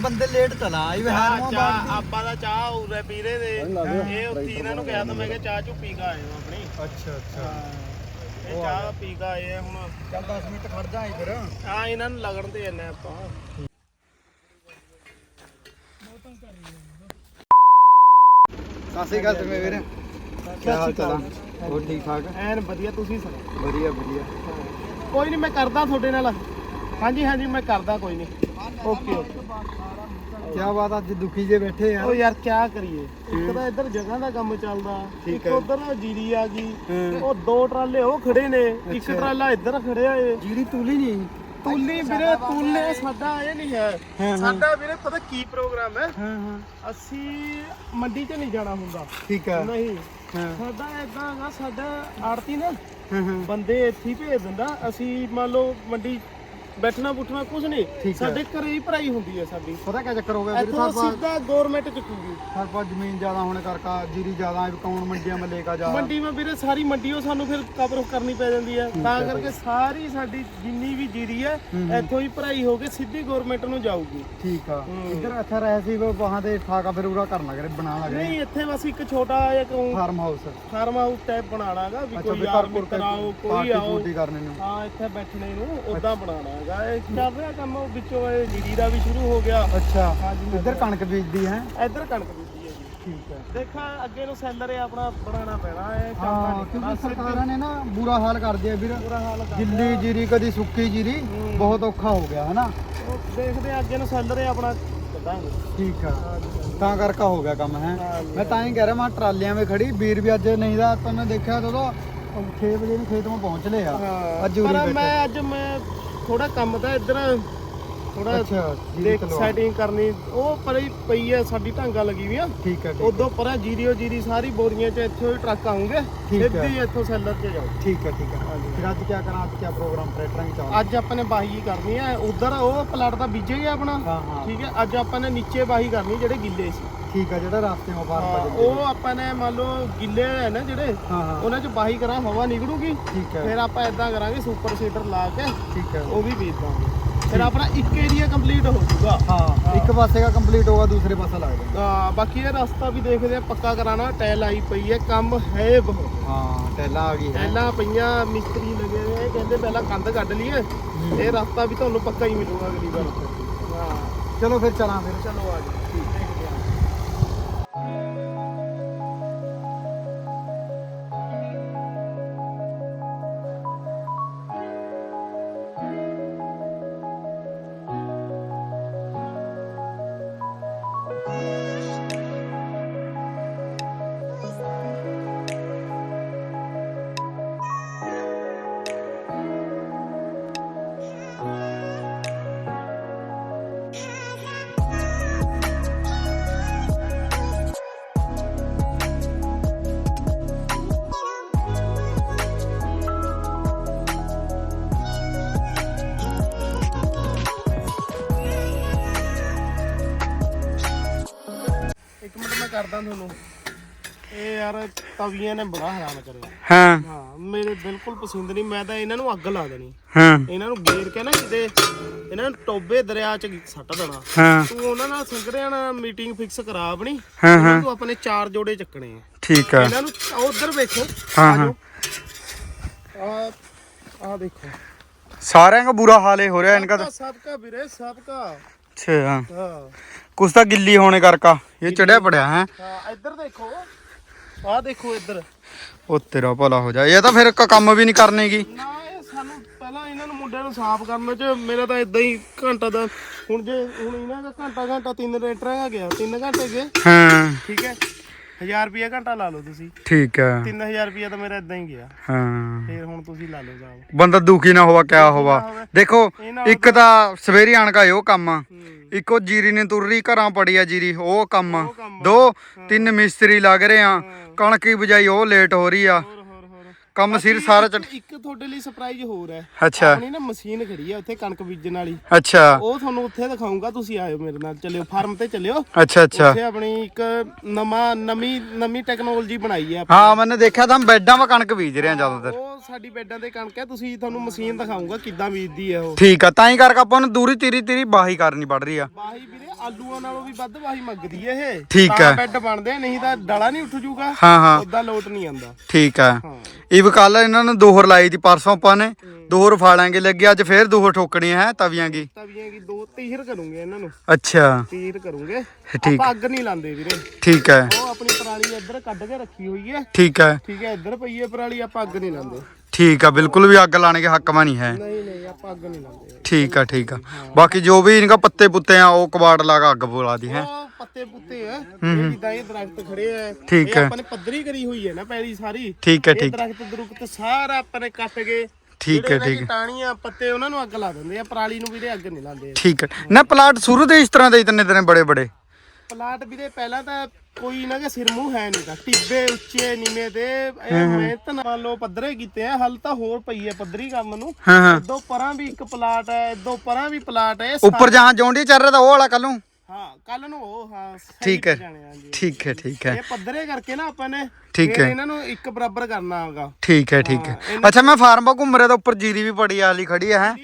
ਬੰਦੇ ਲੇਟ ਚਲਾ ਆਈ ਵੇ ਚਾਹ ਚਾਹ ਆਪਾਂ ਦਾ ਚਾਹ ਉਰੇ ਪੀਰੇ ਦੇ। ਇਹ ਉੱਥੇ ਇਹਨਾਂ ਨੂੰ ਕਿਹਾ ਤਾਂ ਮੈਂ ਕਿਹਾ ਚਾਹ ਚੁ ਪੀ ਕੇ ਆਏ ਹਾਂ ਆਪਣੀ। ਅੱਛਾ ਅੱਛਾ। ਇਹ ਚਾਹ ਪੀ ਕੇ ਆਏ ਆ ਹੁਣ। ਚੱਲ 10 ਮਿੰਟ ਖੜ ਜਾ ਫਿਰ। ਆ ਇਹਨਾਂ ਨੂੰ ਲੱਗਣ ਤੇ ਜੰਨੇ ਆਪਾਂ। ਕਾਸੀ ਗੱਲ ਤੇ ਵੀਰ। ਕੀ ਹਾਲ ਚਾਲ ਆ? ਹੋਰ ਠੀਕ ਠਾਕ? ਐਨ ਵਧੀਆ ਤੁਸੀਂ ਸੁਣਾਓ? ਵਧੀਆ ਵਧੀਆ। ਕੋਈ ਨਹੀਂ ਮੈਂ ਕਰਦਾ ਤੁਹਾਡੇ ਨਾਲ। ਹਾਂਜੀ ਹਾਂਜੀ ਮੈਂ ਕਰਦਾ ਕੋਈ ਨਹੀਂ ਓਕੇ ਓਕੇ। ਕੀ ਬਾਤ ਅੱਜ ਦੁਖੀ ਜੇ ਬੈਠੇ ਆ। ਉਹ ਯਾਰ ਕੀ ਕਰੀਏ? ਇੱਕ ਤਾਂ ਇੱਧਰ ਜਗ੍ਹਾ ਦਾ ਕੰਮ ਚੱਲਦਾ। ਠੀਕ ਇੱਕ ਹੈ। ਉਧਰ ਜੀਰੀ ਆ ਗਈ। ਹਾਂ। ਉਹ ਦੋ ਟਰਾਲੇ ਉਹ ਖੜੇ ਨੇ ਇੱਕ। ਟਰਾਲਾ ਇੱਧਰ ਖੜਿਆ ਏ। ਜੀਰੀ ਤੂਲੀ ਨਹੀਂ? ਤੁੱਲੀ ਵੀਰੇ ਤੁੱਲੇ ਸਾਡਾ ਇਹ ਨਹੀਂ ਹਾਂ, ਹੈ ਹਾਂ। ਸਾਡਾ ਵੀਰੇ ਪਤਾ ਕੀ ਪ੍ਰੋਗਰਾਮ ਹੈ? ਹਾਂ ਹਾਂ। ਅਸੀਂ ਮੰਡੀ 'ਚ ਨਹੀਂ ਜਾਣਾ ਹੁੰਦਾ। ਠੀਕ ਆ। ਨਹੀਂ। ਹਾਂ। ਸਾਡਾ ਇਦਾਂ ਹੈਗਾ ਸਾਡਾ ਆੜਤੀ ਨਾ। ਹਾਂ ਹਾਂ। ਬੰਦੇ ਇੱਥੇ ਹੀ ਭੇਜ ਦਿੰਦਾ। ਅਸੀਂ ਮੰਨ ਲਓ ਮੰਡੀ ਬੈਠਣਾ ਬੁੱਠਣਾ ਕੁਝ ਨਹੀਂ। ਠੀਕ ਹੈ। ਸਾਡੇ ਘਰੇ ਹੀ ਭਰਾਈ ਹੁੰਦੀ ਹੈ ਸਾਡੀ। ਪਤਾ ਕੀ ਚੱਕਰ ਹੋ ਗਿਆ ਵੀਰ ਇੱਥੋਂ ਸਾਹਿਬ? ਸਿੱਧਾ ਗਵਰਨਮੈਂਟ ਚੁੱਕੂਗੀ। ਸਰਪਾ ਜ਼ਮੀਨ ਜ਼ਿਆਦਾ ਹੋਣ ਕਰਕੇ ਜੀਰੀ ਜ਼ਿਆਦਾ ਹੈ ਕੌਣ ਮੰਡੀਆਂ ਮੈਂ ਲੈ ਕੇ ਜਾ? ਮੰਡੀ ਵਿੱਚ ਵੀਰੇ ਸਾਰੀ ਮੰਡੀ ਉਹ ਸਾਨੂੰ ਫਿਰ ਕਵਰ ਕਰਨੀ ਪੈ ਜਾਂਦੀ ਹੈ। ਤਾਂ ਕਰਕੇ ਸਾਰੀ ਸਾਡੀ ਜਿੰਨੀ ਵੀ ਜੀਰੀ ਹੈ। ਇੱਥੋਂ ਹੀ ਭਰਾਈ ਹੋ ਕੇ ਸਿੱਧੀ ਗਵਰਨਮੈਂਟ ਨੂੰ ਜਾਊਗੀ। ਠੀਕ ਆ। ਇੱਧਰ ਅੱਛਾ ਰਹੇ ਸੀ ਉਹ ਵਹਾਂ ਤੇ ਠਾਕਾ ਫਿਰ ਉਰਾ ਕਰਨਾ ਕਰੇ ਬਣਾ ਲਗੇ ਨਹੀਂ ਇੱਥੇ ਬਸ ਇੱਕ ਛੋਟਾ ਜਿਹਾ farm house farm house type ਬਣਾਣਾਗਾ ਵੀ ਅੱਛਾ ਕੋਈ ਵੀ ਯਾਰ ਕਰ ਮਿੱਤਰ ਆਓ ਕੋਈ ਪਾਰਟੀ ਆਓ। ਪੂਰਟੀ ਕਰਨੇ ਨੂੰ ਹਾਂ ਇੱਥੇ ਬੈਠਣੇ ਨੂੰ ਉਦਾਂ ਬਣਾਉਣਾ ਹੈਗਾ। ਇਹ ਚੱਲ ਰਿਹਾ ਕੰਮ ਉਹ ਵਿੱਚੋਂ ਇਹ ਜੀਰੀ ਦਾ ਵੀ ਸ਼ੁਰੂ ਹੋ ਗਿਆ। ਅੱਛਾ ਹਾਂਜੀ, ਇੱਧਰ ਕਣਕ ਬੀਜਦੀ ਹੈ। ਇੱਧਰ ਕਣਕ ਬੀਜੀ ਹੈ ਜੀ। ਠੀਕ ਹੈ। ਦੇਖਾਂ ਅੱਗੇ ਨੂੰ ਸੈਲਰ ਆਪਣਾ ਬਣਾਉਣਾ ਪੈਣਾ ਹੈ ਕੰਮ ਹਾਂ ਨਹੀਂ ਕਿਉਂਕਿ ਸਰਕਾਰਾਂ ਨੇ ਨਾ ਬੁਰਾ ਹਾਲ ਕਰ ਦਿਆ ਵੀਰ। ਪੂਰਾ ਹਾਲ ਕਰ ਗਿੱਲੀ ਜੀਰੀ ਕਦੀ ਸੁੱਕੀ ਜੀਰੀ ਹੂੰ। ਬਹੁਤ ਔਖਾ ਹੋ ਗਿਆ ਹੈ ਨਾ ਉਹ ਦੇਖਦੇ ਆ ਅੱਗੇ ਨੂੰ ਸੈਲਰ ਆਪਣਾ ਕੱਢਾਂਗੇ ਠੀਕ ਆ ਤਾਂ ਕਰਕੇ ਹੋ ਗਿਆ ਕੰਮ ਹੈ? ਹਾਂਜੀ। ਮੈਂ ਤਾਂ ਹੀ ਕਹਿ ਰਿਹਾ ਮੈਂ ਟਰਾਲੀਆਂ ਵਿੱਚ ਖੜੀ ਵੀਰ ਵੀ ਅੱਜ ਨਹੀਂ ਦਾ ਤਾਂ ਮੈਂ ਦੇਖਿਆ ਤਾਂ 6 ਵਜੇ ਨੂੰ ਖੇਤ ਮੈਂ ਪਹੁੰਚ ਲਿਆ ਅੱਜ ਉਰੇ ਪਰ ਬੈਠੇ। ਮੈਂ ਅੱਜ ਮੈਂ ਥੋੜਾ ਕੰਮ ਦਾ ਇੱਧਰ ਥੋੜਾ ਅੱਛਾ ਜੀਰੀ ਦੇਖ ਸੈਟਿੰਗ ਕਰਨੀ ਉਹ ਪਰੇ ਹੀ ਪਈ ਹੈ ਸਾਡੀ ਢਾਂਗਾ ਲੱਗੀ ਵੀ ਆ ਠੀਕ ਹੈ ਠੀਕ ਉਦੋਂ ਪਰਾਂ ਜੀਰੀਓ ਜੀਰੀ ਸਾਰੀ ਬੋਰੀਆਂ 'ਚ ਇੱਥੋਂ ਹੀ ਟਰੱਕ ਆਉਂਗੇ ਠੀਕ ਹੈ। ਸਿੱਧੀ ਇੱਥੋਂ ਸੈਲਰ 'ਚ ਜਾਓ। ਠੀਕ ਹੈ ਠੀਕ ਹੈ ਹਾਂਜੀ। ਫਿਰ ਅੱਜ ਕੀ ਕਰਾਂ ਅੱਜ ਕੀ ਪ੍ਰੋਗਰਾਮ ਟਰੈਕਟਰਾਂ ਦੀ ਚਾਲ? ਅੱਜ ਆਪਾਂ ਨੇ ਬਾਹੀ ਕਰਨੀ ਹੈ ਉਧਰ ਉਹ ਪਲਾਟ ਦਾ ਬੀਜੇ ਗਿਆ ਆਪਣਾ। ਹਾਂ ਹਾਂ। ਠੀਕ ਹੈ ਅੱਜ ਆਪਾਂ ਨੇ ਨੀਚੇ ਬਾਹੀ ਕਰਨੀ ਜਿਹੜੇ ਗਿੱਲੇ ਸੀ। ਠੀਕ ਆ ਜਿਹੜਾ ਰਾਸਤੇ ਮੋਂ ਪਾਰ ਹਾਂ, ਪਾ ਜਾਂਦੇ ਉਹ ਆਪਾਂ ਨੇ ਮੰਨ ਲਓ ਗਿੱਲੇ ਹੈ ਨਾ ਜਿਹੜੇ ਹਾਂ ਹਾਂ। ਉਹਨਾਂ 'ਚ ਬਾਹੀ ਕਰਾਂ ਹਵਾ ਨਿਕਲੂਗੀ ਠੀਕ ਹੈ ਫਿਰ ਆਪਾਂ ਇਦਾਂ ਕਰਾਂਗੇ ਸੁਪਰ ਸੀਡਰ ਲਾ ਕੇ ਠੀਕ ਹੈ ਉਹ ਵੀ ਬੀਜ ਦਾਂਗੇ। ਫਿਰ ਆਪਣਾ ਇੱਕ ਏਰੀਆ ਕੰਪਲੀਟ ਹੋ ਜਾਊਗਾ। ਹਾਂ ਇੱਕ ਪਾਸੇ ਦਾ ਕੰਪਲੀਟ ਹੋਗਾ ਦੂਸਰੇ ਪਾਸੇ ਲੱਗ ਜਾਏਗਾ ਆ ਬਾਕੀ ਇਹ ਰਸਤਾ ਵੀ ਦੇਖਦੇ ਆ ਪੱਕਾ ਕਰਾਣਾ ਟੈਲ ਆਈ ਪਈ ਹੈ ਕੰਮ ਹੈ ਬਹੁਤ। ਹਾਂ ਟੈਲਾ ਆ ਗਈ ਹੈ ਟੈਲਾਂ ਪਈਆਂ ਮਿਸਤਰੀ ਲੱਗੇ ਹੋਏ ਆ, ਕਹਿੰਦੇ ਪਹਿਲਾਂ ਕੰਧ ਕੱਢ ਲਈਏ ਇਹ ਰਸਤਾ ਵੀ ਤੁਹਾਨੂੰ ਪੱਕਾ ਹੀ ਮਿਲੂਗਾ ਅਗਲੀ ਵਾਰ। ਹਾਂ। ਚਲੋ ਫਿਰ ਚਲਾਂ ਫਿਰ ਚਲੋ ਆ ਜਾਓ। ਮਿੰਟ ਮੈਂ ਕਰਦਾ ਤੁਹਾਨੂੰ ਇਹ ਯਾਰ ਤਵੀਆਂ ਨੇ ਬੜਾ ਹੈਰਾਨ ਕਰਿਆ। ਹਾਂ। ਹਾਂ ਮੇਰੇ ਬਿਲਕੁਲ ਪਸੰਦ ਨਹੀਂ ਮੈਂ ਤਾਂ ਇਹਨਾਂ ਨੂੰ ਅੱਗ ਲਾ ਦੇਣੀ। ਹਾਂ। ਇਹਨਾਂ ਨੂੰ ਗੇਰ ਕੇ ਨਾ ਕਿਤੇ ਇਹਨਾਂ ਨੂੰ ਟੋਬੇ ਦਰਿਆ ਚ ਸੱਟ ਦੇਣਾ। ਹਾਂ। ਤੂੰ ਉਹਨਾਂ ਨਾਲ ਸੰਗਰਿਆਂ ਨਾਲ ਮੀਟਿੰਗ ਫਿਕਸ ਕਰਾ ਆਪਣੀ। ਹਾਂ, ਨੂੰ ਆਪਣੇ ਚਾਰ ਜੋੜੇ ਚੱਕਣੇ ਆ। ਠੀਕ ਆ। ਇਹਨਾਂ ਨੂੰ ਉਧਰ ਵੇਖੋ। ਹਾਂ, ਹਾਂ। ਆ ਆ ਦੇਖੋ। ਸਾਰਿਆਂ ਦਾ ਬੁਰਾ ਹਾਲ ਹੀ ਹੋ ਰਿਹਾ ਇਨਕਾ ਸਭ ਸਭ ਕਾ ਵੀਰੇ ਸਭ ਕਾ ਅੱਛਾ। ਹਾਂ। ਕੁਛ ਤਾਂ ਗਿੱਲੀ ਹੋਣੇ ਕਰਕਾ। ਇਹ ਚੜਿਆ ਪੜਿਆ ਹੈ? ਹਾਂ ਇੱਧਰ ਦੇਖੋ। ਆ ਦੇਖੋ ਇੱਧਰ। ਉਹ ਤੇਰਾ ਭਲਾ ਹੋ ਜਾ। ਇਹ ਤਾਂ ਫਿਰ ਕ- ਕੰਮ ਵੀ ਨਹੀਂ ਕਰਨੇਗੀ। ਨਾ ਇਹ ਸਾਨੂੰ ਪਹਿਲਾਂ ਇਹਨਾਂ ਨੂੰ ਮੁੰਡਿਆਂ ਨੂੰ ਸਾਫ਼ ਕਰਨ ਚ ਮੇਰਾ ਤਾਂ ਇਦਾਂ ਹੀ ਘੰਟਾ ਦਾ ਹੁਣ ਜੇ ਹੁਣ ਇਹਨਾਂ ਦਾ ਘੰਟਾ ਘੰਟਾ ਤਿੰਨ ਰੇਟਰਾਂ ਗਿਆ ਤਿੰਨ ਘੰਟੇ ਗਏ ਹਾਂ। ਠੀਕ ਹੈ। 1000 ਰੁਪਿਆ ਘੰਟਾ ਲਾ ਲਓ ਤੁਸੀਂ। ਠੀਕ ਆ 3000 ਰੁਪਿਆ ਤਾਂ ਮੇਰਾ ਇਦਾਂ ਹੀ ਗਿਆ। ਹਾਂ। ਫੇਰ ਹੁਣ ਤੁਸੀਂ ਲਾ ਲਓ ਜਾਓ। ਬੰਦਾ ਦੁਖੀ ਨਾ ਹੋਵਾ ਕਿਆ ਹੋਵਾ। ਦੇਖੋ ਇਹ ਇੱਕ ਤਾਂ ਸਵੇਰੀ ਆਣ ਕਾ ਉਹ ਕੰਮ। ਆ ਹੂੰ। ਇੱਕੋ ਜੀਰੀ ਨੇ ਤੁਰਰੀ ਘਰਾਂ ਪੜੀ ਆ ਜੀਰੀ ਉਹ ਕੰਮ। ਦੋ ਤਿੰਨ ਮਿਸਤਰੀ ਲੱਗ ਰਹੇ ਆ। ਕਣਕ ਦੀ ਬਜਾਈ ਉਹ ਲੇਟ ਹੋ ਰਹੀ ਆ। ਕੰਮ ਸਿਰ ਸਾਰਾ ਚ ਇੱਕ- ਇੱਕ ਤੁਹਾਡੇ ਲਈ ਸਰਪ੍ਰਾਈਜ਼ ਹੋਰ ਹੈ। ਅੱਛਾ। ਆਪਣੀ ਨਾ ਮਸ਼ੀਨ ਖੜੀ ਹੈ ਉੱਥੇ ਕਣਕ ਬੀਜਣ ਵਾਲੀ। ਅੱਛਾ। ਉਹ ਤੁਹਾਨੂੰ ਉੱਥੇ ਦਿਖਾਉਂਗਾ ਤੁਸੀਂ ਆਇਓ ਮੇਰੇ ਨਾਲ ਚੱਲਿਓ ਫਾਰਮ ਤੇ ਚੱਲਿਓ। ਅੱਛਾ ਅੱਛਾ। ਉੱਥੇ ਆਪਣੀ ਇੱਕ ਨਵਾਂ ਨਵੀਂ ਨਵੀਂ ਟੈਕਨੋਲੋਜੀ ਬਣਾਈ ਹੈ ਹਾਂ ਮੈਨੇ ਦੇਖਿਆ ਤਾਂ ਬੈੱਡਾਂ 'ਵਾ ਕਣਕ ਬੀਜ ਰਹੇ ਆ ਜ਼ਿਆਦਾਤਰ। ਉਹ ਸਾਡੀ ਬੈਡਾਂ ਤੇ ਕਣਕ ਹੈ ਤੁਸੀਂ ਤੁਹਾਨੂੰ ਮਸ਼ੀਨ ਦਿਖਾਉਂਗਾ ਕਿੱਦਾਂ ਬੀਜਦੀ ਹੈ ਉਹ। ਠੀਕ ਆ ਤਾਂ ਹੀ ਕਰਕੇ ਆਪਾਂ ਨੂੰ ਦੂਰੀ ਤੀਰੀ ਤੀਰੀ ਬਾਹੀ ਕਰਨੀ ਪੜ ਰਹੀ ਆ। ਵਾਹੀ ਵੀਰੇ ਆਲੂਆਂ ਨਾਲੋਂ ਵੀ ਵੱਧ ਵਾਹੀ ਮੰਗਦੀ ਹੈ ਇਹ। ਠੀਕ ਤਾਂ ਹੈ। ਬੈੱਡ ਬਣਦੇ ਆ, ਨਹੀਂ ਤਾਂ ਡਲਾ ਨਹੀਂ ਉੱਠ ਜੂਗਾ ਹਾਂ ਹਾਂ। ਉਦਾਂ ਲੋਟ ਨਹੀਂ ਆਂਦਾ ਠੀਕ ਆ। ਇਹ ਕੱਲ ਇਹਨਾਂ ਨੇ ਦੋਹਰ ਲਾਈ ਦੀ ਪਰਸੋਂ ਆਪਾਂ ਨੇ। ਦੋਹਰ ਫਾਲਾਂਗੇ ਲੱਗੇ ਅੱਜ ਫੇਰ ਦੋਹਰ ਠੋਕਣੀ ਹੈ ਤਵੀਆਂ ਕੀ? ਤਵੀਆਂ ਕੀ ਦੋ ਤੀਰ ਕਰੂੰਗੇ ਇਹਨਾਂ ਨੂੰ। ਅੱਛਾ। ਤੀਰ ਕਰੂੰਗੇ। ਠੀਕ। ਆਪਾਂ ਅੱਗ ਨਹੀਂ ਲਾਉਂਦੇ ਵੀਰੇ। ਠੀਕ ਹੈ। ਉਹ ਆਪਣੀ ਪਰਾਲੀ ਇੱਧਰ ਕੱਢ ਕੇ ਰੱਖੀ ਹੋਈ ਹੈ। ਠੀਕ ਹੈ। ਠੀਕ ਹੈ ਇੱਧਰ ਪਈ ਹੈ ਪਰਾਲੀ ਆਪਾਂ ਅੱਗ ਨਹੀਂ ਲਾਉਂਦੇ ਠੀਕ ਆ ਬਿਲਕੁਲ ਵੀ ਅੱਗ ਲਾਣੇ ਕੇ ਹੱਕ ਮਾ ਨਹੀਂ ਹੈ। ਨਹੀਂ ਨਹੀਂ ਆਪਾਂ ਅੱਗ ਨਹੀਂ ਲਾਉਂਦੇ। ਠੀਕ ਆ ਠੀਕ ਆ। ਬਾਕੀ ਜੋ ਵੀ ਇਨਕਾ ਪੱਤੇ ਪੁੱਤੇ ਆ ਉਹ ਕਬਾੜ ਲਾ ਕੇ ਅੱਗ ਬੁਲਾ ਦੀ ਹੈ। ਉਹ ਪੱਤੇ ਪੁੱਤੇ ਆ ਇਹ ਜਿੱਦਾਂ ਇਹ ਦਰਖਤ ਖੜੇ ਆ। ਠੀਕ ਇਹ ਹੈ। ਆਪਾਂ ਨੇ ਪੱਧਰੀ ਕਰੀ ਹੋਈ ਹੈ ਨਾ ਪੈਲੀ ਸਾਰੀ। ਠੀਕ ਹੈ ਇਹ ਠੀਕ। ਦਰਖਤ ਦਰੁਖਤ ਸਾਰਾ ਆਪਾਂ ਨੇ ਕੱਟ ਕੇ ਠੀਕ ਹੈ ਜਿਹੜੇ ਠੀਕ ਇਹਨਾਂ ਦੀ ਟਾਹਣੀਆਂ ਪੱਤੇ ਉਹਨਾਂ ਨੂੰ ਅੱਗ ਲਾ ਦਿੰਦੇ ਆ। ਪਰਾਲੀ ਨੂੰ ਵੀਰੇ ਅੱਗ ਨਹੀਂ ਲਾਉਂਦੇ। ਠੀਕ ਹੈ। ਨਾ ਪਲਾਟ ਸ਼ੁਰੂ ਤੋਂ ਇਸ ਤਰ੍ਹਾਂ ਦੇ ਇਤਨੇ ਇਤਨੇ ਬੜੇ ਬੜੇ ਪਲਾਟ ਵੀਰੇ ਪਹਿਲਾਂ ਤਾਂ ਕੋਈ ਨਾ ਕਿ ਸਿਰ ਮੂੰਹ ਹੈ ਨਹੀਂ ਤਾਂ। ਟਿੱਬੇ ਉੱਚੇ ਨੀਵੇਂ ਤੇ ਇਹ ਮਿਹਨਤ ਨਾਲ ਲਓ ਪੱਧਰੇ ਕੀਤੇ ਆ ਹਲ ਤਾਂ ਹੋਰ ਪਈ ਹੈ ਪੱਧਰੀ ਕੰਮ ਨੂੰ। ਹਾਂ ਹਾਂ। ਇਦੋਂ ਪਰਾਂ ਵੀ ਇੱਕ ਪਲਾਟ ਹੈ ਇਦੋਂ ਪਰਾਂ ਵੀ ਪਲਾਟ ਹੈ ਉੱਪਰ ਜਹਾਂ ਜੌਂਡੀ ਚੱਲ ਰਿਹਾ ਤਾਂ ਉਹ ਵਾਲਾ ਕੱਲ ਨੂੰ? ਹਾਂ ਕੱਲ ਨੂੰ ਉਹ ਹਾਂ ਠੀਕ ਹੈ। ਠੀਕ ਹੈ ਠੀਕ ਹੈ। ਇਹ ਪੱਧਰੇ ਕਰਕੇ ਨਾ ਆਪਾਂ ਨੇ ਠੀਕ ਹੈ। ਇਹਨਾਂ ਨੂੰ ਇੱਕ ਬਰਾਬਰ ਕਰਨਾ ਹੋਗਾ ਠੀਕ ਹੈ ਠੀਕ ਹੈ। ਅੱਛਾ ਮੈਂ ਫਾਰਮ ਪਾ ਘੁੰਮ ਰਿਹਾ ਤਾਂ ਉੱਪਰ ਜੀਰੀ ਵੀ ਪੜੀ ਆਲੀ ਖੜੀ ਹੈ। ਹੈ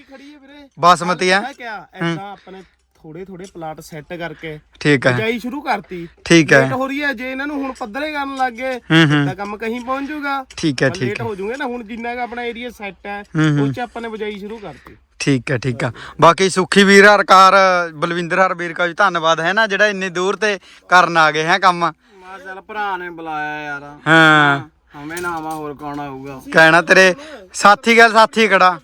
ਬਾਸਮਤੀ ਹੈ। ਕਿਆ ਐਦਾਂ ਆਪਣੇ ਥੋੜੇ ਥੋੜੇ ਪਲਾਟ ਸੈੱਟ ਕਰਕੇ ਠੀਕ ਹੈ। ਬਿਜਾਈ ਸ਼ੁਰੂ ਕਰਤੀ। ਠੀਕ ਲੇਟ ਹੈ ਹੋ ਰਹੀ ਹੈ ਜੇ ਇਹਨਾਂ ਨੂੰ ਹੁਣ ਪੱਧਰੇ ਕਰਨ ਲੱਗ ਗਏ ਹੂੰ ਹੂੰ। ਤਾਂ ਕੰਮ ਕਹੀਂ ਪਹੁੰਚ ਜਾਊਗਾ। ਠੀਕ ਹੈ ਠੀਕ ਲੇਟ ਹੋ। ਜੂਗੇ ਨਾ ਹੁਣ ਜਿੰਨਾ ਕੁ ਆਪਣਾ ਏਰੀਆ ਸੈੱਟ ਹੈ ਹੂੰ ਹੂੰ। ਉਹ ਚ ਆਪਾਂ ਨੇ ਬਿਜਾਈ ਸ਼ੁਰੂ ਕਰਤੀ। ਠੀਕ ਹੈ ਠੀਕ ਹੈ। ਬਾਕੀ ਸੁਖੀ ਵੀਰ ਹਰਕਾਰ ਬਲਵਿੰਦਰ ਹਰ ਵੀਰ ਕਾ ਵੀ ਧੰਨਵਾਦ ਹੈ ਨਾ ਜਿਹੜਾ ਇੰਨੀ ਦੂਰ ਤੇ ਕਰਨ ਆ ਗਏ ਹੈ ਕੰਮ। ਮਾ ਚੱਲ ਭਰਾ ਨੇ ਬੁਲਾਇਆ ਯਾਰ। ਹਾਂ। ਹਮੇ ਨਾ ਆਵਾ ਹੋਰ ਕੌਣ ਆਊਗਾ? ਕਹਿਣਾ ਤੇਰੇ ਸਾਥੀ ਗੱਲ ਸਾਥੀ ਖੜਾ।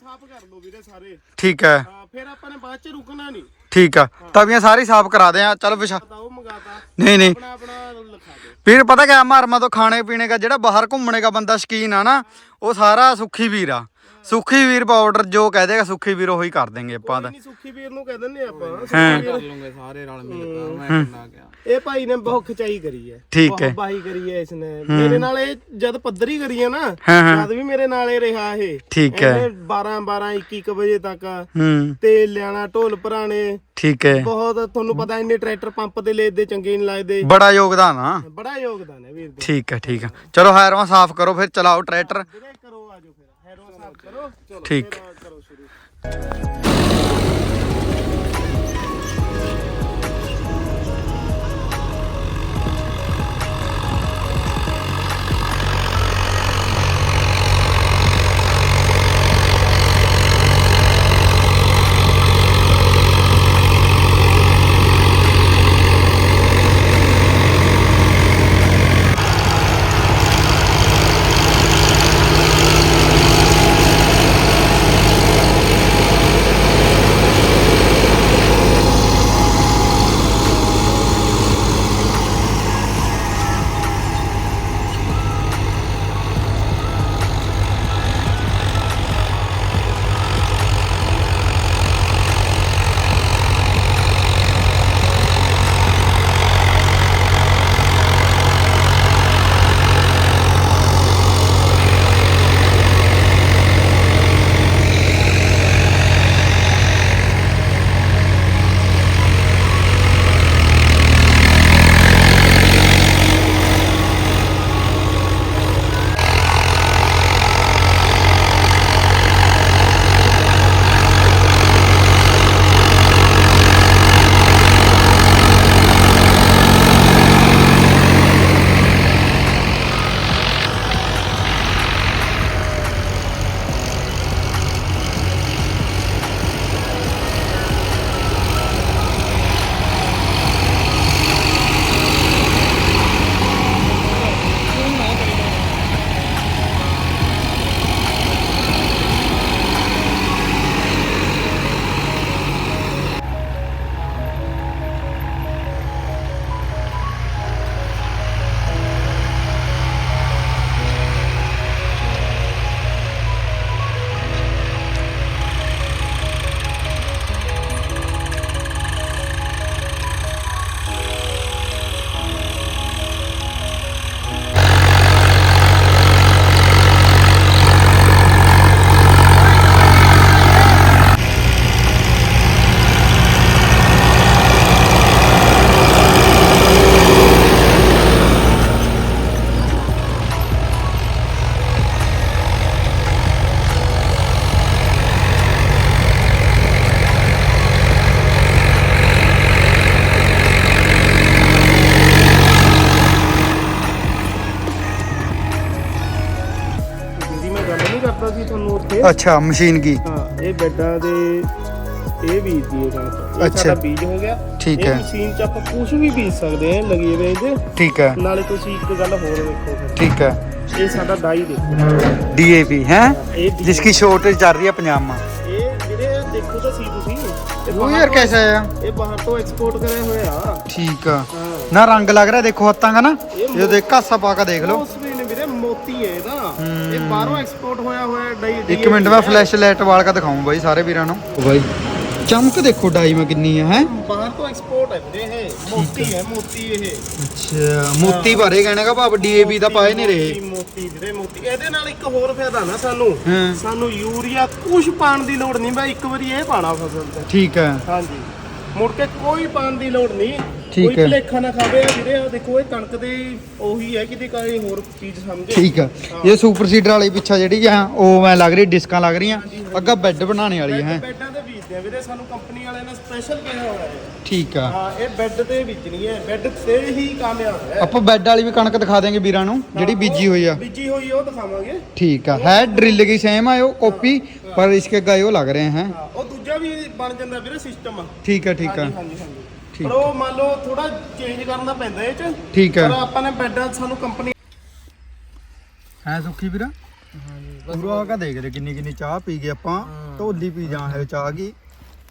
ਸਾਫ਼ ਕਰ ਲਓ ਵੀਰੇ ਸਾਰੇ। ਠੀਕ ਹੈ ਹਾਂ। ਫਿਰ ਆਪਾਂ ਨੇ ਬਾਅਦ ਚ ਰੁਕਣਾ ਨਹੀਂ। ਠੀਕ ਆ ਤਵੀਆਂ ਸਾਰੀ ਸਾਫ਼ ਕਰਾ ਦੇ ਆ ਚਲ ਵਿਛਾ। ਤਾਂ ਉਹ ਮੰਗਾਤਾ। ਨਹੀਂ ਨਹੀਂ। ਆਪਣਾ ਆਪਣਾ ਲਿਖਾ ਦਿਓ ਵੀਰ ਪਤਾ ਕਿਆ ਮਾਰਮਾ ਤੋਂ ਖਾਣੇ ਪੀਣੇ ਦਾ ਜਿਹੜਾ ਬਾਹਰ ਘੁੰਮਣੇ ਦਾ ਬੰਦਾ ਸ਼ਕੀਨ ਆ ਨਾ ਉਹ ਸਾਰਾ ਸੁਖੀ ਵੀਰ ਆ। ਸੁਖੀ ਵੀਰ ਪਾਊਡਰ ਜੋ ਕਹਿ ਦੇਗਾ ਸੁਖੀ ਵੀਰ ਉਹੀ ਕਰ ਦੇਂਗੇ ਆਪਾਂ ਤਾਂ। ਨਹੀਂ ਸੁੱਖੀ ਵੀਰ ਨੂੰ ਕਹਿ ਦਿੰਦੇ ਆਪਾਂ। ਹਾਂ। ਕਰ ਲੂੰਗੇ ਸਾਰੇ ਰਲ ਮਿਲ ਕੇ ਮੈਂ ਕਰਨਾ ਗਿਆ ਇਹ ਭਾਈ ਨੇ ਬਹੁਤ ਖਚਾਈ ਕਰੀ ਹੈ। ਠੀਕ ਬਹੁਤ ਹੈ। ਬਾਈ ਕਰੀ ਹੈ ਇਸਨੇ। ਮੇਰੇ ਨਾਲ ਇਹ ਜਦ ਪੱਧਰੀ ਕਰੀ ਹੈ ਨਾ ਹਾਂ ਹਾਂ। ਜਦ ਵੀ ਮੇਰੇ ਨਾਲ ਇਹ ਰਿਹਾ ਇਹ ਠੀਕ ਹੈ। ਇਹਨੇ 12 12 21 1 ਵਜੇ ਤੱਕ ਹੂੰ। ਤੇ ਲਿਆਣਾ ਢੋਲ ਭਰਾਣੇ ਠੀਕ ਹੈ। ਬਹੁਤ ਤੁਹਾਨੂੰ ਪਤਾ ਇੰਨੇ ਟਰੈਕਟਰ ਪੰਪ ਤੇ ਲੈਦੇ ਚੰਗੇ ਨਹੀਂ ਲੱਗਦੇ। ਬੜਾ ਯੋਗਦਾਨ ਆ। ਬੜਾ ਯੋਗਦਾਨ ਹੈ ਵੀਰ ਦਾ ਠੀਕ ਹੈ ਠੀਕ ਹੈ। ਚਲੋ ਹਾਇਰਵਾ ਸਾਫ਼ ਕਰੋ ਫਿਰ ਚਲਾਓ ਟਰੈਕਟਰ ਵੀਰੇ ਕਰੋ ਆਜੋ ਫਿਰ ਹੈਰੋ ਸਾਹਿਬ ਕਰੋ ਚਲੋ ਠੀਕ। ਸੀ ਤੁਹਾਨੂੰ ਉੱਥੇ ਅੱਛਾ ਮਸ਼ੀਨ ਕੀ ਹਾਂ ਇਹ ਬੈੱਡਾਂ ਦੇ ਇਹ ਬੀਜ ਦੀ ਇਹ ਕਣਕ ਇਹ ਅੱਛਾ। ਸਾਡਾ ਬੀਜ ਹੋ ਗਿਆ ਠੀਕ ਇਹ ਹੈ। ਮਸ਼ੀਨ 'ਚ ਆਪਾਂ ਕੁਝ ਵੀ ਬੀਜ ਸਕਦੇ ਹਾਂ ਲੱਗੀ ਵੇ ਇਹਦੇ ਠੀਕ ਹੈ ਨਾਲੇ ਤੁਸੀਂ ਇੱਕ ਗੱਲ ਹੋਰ ਦੇਖੋ ਫਿਰ ਠੀਕ ਹੈ ਇਹ ਸਾਡਾ ਡਾਈ ਦੇਖੋ ਡੀਏਪੀ ਹੈ ਇਹ ਬੀਜ- ਜਿਸ ਕੀ ਸ਼ੋਰਟੇਜ ਚੱਲ ਰਹੀ ਹੈ ਪੰਜਾਬ में ਇਹ ਵੀਰੇ ਦੇਖੋ ਤਾਂ ਸੀ ਤੁਸੀਂ ਇਹ वो ਬਾਹਰ यार ਤੋਂ- कैसा है ਇਹ ਬਾਹਰ ਤੋਂ ਐਕਸਪੋਰਟ ਕਰਿਆ ਹੋਇਆ ठीक है ਹਾਂ ना रंग लग रहा है देखो हत्ता का ना ये देख कासा पा का देख लो ਉਸ ਮੋਤੀ ਹੈ ਇਹਦਾ ਹੂੰ। ਇਹ ਬਾਹਰੋਂ ਐਕਸਪੋਰਟ ਹੋਇਆ ਹੋਇਆ ਡਾਈ ਇੱਕ ਮਿੰਟ ਮੈਂ ਫਲੈਸ਼ ਲਾਈਟ ਵਾਲ ਕੇ ਦਿਖਾਉਂ ਬਾਈ ਸਾਰੇ ਵੀਰਾਂ ਨੂੰ। ਬਾਈ ਚਮਕ ਦੇਖੋ ਡਾਈ ਮੈਂ ਕਿੰਨੀ ਹੈ ਹੈ? ਬਾਹਰ ਤੋਂ ਐਕਸਪੋਰਟ ਹੈ ਵੀਰੇ ਇਹ। ਮੋਤੀ ਹੈ ਮੋਤੀ ਇਹ। ਅੱਛਾ ਮੋਤੀ ਭਰੇ ਕਹਿਣੇ ਦਾ ਭਾਵ ਡੀਏਪੀ ਦਾ ਪਾਏ ਨਹੀਂ ਰਹੇ। ਮੋਤੀ, ਵੀਰੇ ਮੋਤੀ। ਇਹਦੇ ਨਾਲ ਇੱਕ ਹੋਰ ਫਾਇਦਾ ਨਾ ਸਾਨੂੰ। ਸਾਨੂੰ ਯੂਰੀਆ ਕੁਝ ਪਾਣ ਦੀ ਲੋੜ ਨਹੀਂ ਬਈ ਇੱਕ ਵਾਰੀ ਇਹ ਪਾਣਾ ਫਸਲ ਤੇ। ਠੀਕ ਹੈ। ਹਾਂਜੀ। ਮੁੜ ਕੇ ਕੋਈ ਪਾਣ ਦੀ ਲੋੜ ਨਹੀਂ। ਕੋਈ ਹੈ। ਨਾ ਖਾਵੇ। ਆ ਵੀਰੇ ਆ ਦੇਖੋ ਇਹ ਕਣਕ ਦੇ ਉਹੀ ਹੈ ਕਿਤੇ ਕਾਹੇ ਹੋਰ ਚੀਜ਼ ਸਮਝੇ। ਠੀਕ ਆ। ਇਹ ਸੁਪਰ ਸੀਡਰ ਵਾਲੀ ਪਿੱਛਾ ਜਿਹੜੀ ਆ ਉਹ ਮੈਂ ਲੱਗ ਰਹੀ ਡਿਸਕਾਂ ਲੱਗ ਰਹੀਆਂ। ਅੱਗਾ ਬੈੱਡ ਬਣਾਉਣ ਵਾਲੀ ਹੈ। ਬੈੱਡਾਂ ਤੇ ਬੀਜਦੇ ਆ ਵੀਰੇ। ਸਾਨੂੰ ਕੰਪਨੀ ਵਾਲਿਆਂ ਨੇ ਸਪੈਸ਼ਲ ਕਿਹਾ ਹੋਇਆ ਹੈ। ਠੀਕ ਆ। ਹਾਂ ਇਹ ਬੈੱਡ ਤੇ ਬੀਜਣੀ ਹੈ। ਬੈੱਡ ਤੇ ਹੀ ਕਾਮਯਾਬ ਹੈ। ਆਪਾਂ ਬੈੱਡ ਵਾਲੀ ਵੀ ਕਣਕ ਦਿਖਾ ਦੇਾਂਗੇ ਵੀਰਾਂ ਨੂੰ ਜਿਹੜੀ ਬੀਜੀ ਹੋਈ ਆ। ਬੀਜੀ ਹੋਈ ਉਹ ਦਿਖਾਵਾਂਗੇ। ਠੀਕ ਆ। ਹੈ ਡਰਿਲ ਕੀ ਸੇਮ ਆ ਕਾਪੀ ਪਰ ਇਸਕੇ ਗਾਇਓ ਲੱਗ ਰਹੇ ਹੈ ਉਹ ਦੂਜਾ ਵੀ ਬਣ ਜਾਂਦਾ ਵੀਰੇ ਸਿਸਟਮ ਠੀਕ ਹੈ ਠੀਕ ਹੈ। ਪਰ ਉਹ ਮੰਨ ਲਓ ਥੋੜਾ ਚੇਂਜ ਕਰਨ ਦਾ ਪੈਂਦਾ ਇਹ ਚ। ਠੀਕ ਹੈ। ਪਰ ਆਪਾਂ ਨੇ ਬੈੱਡ ਸਾਨੂੰ ਕੰਪਨੀ ਹੈ ਸੁਖੀ ਵੀਰਾ? ਹਾਂਜੀ ਪੂਰਾ ਕਾ ਦੇਖ ਲੈ ਕਿੰਨੀ ਕਿੰਨੀ ਚਾਹ ਪੀ ਗਏ ਆਪਾਂ। ਢੋਲੀ ਪੀ ਜਾਂ ਹੈ ਚਾਹ ਗਈ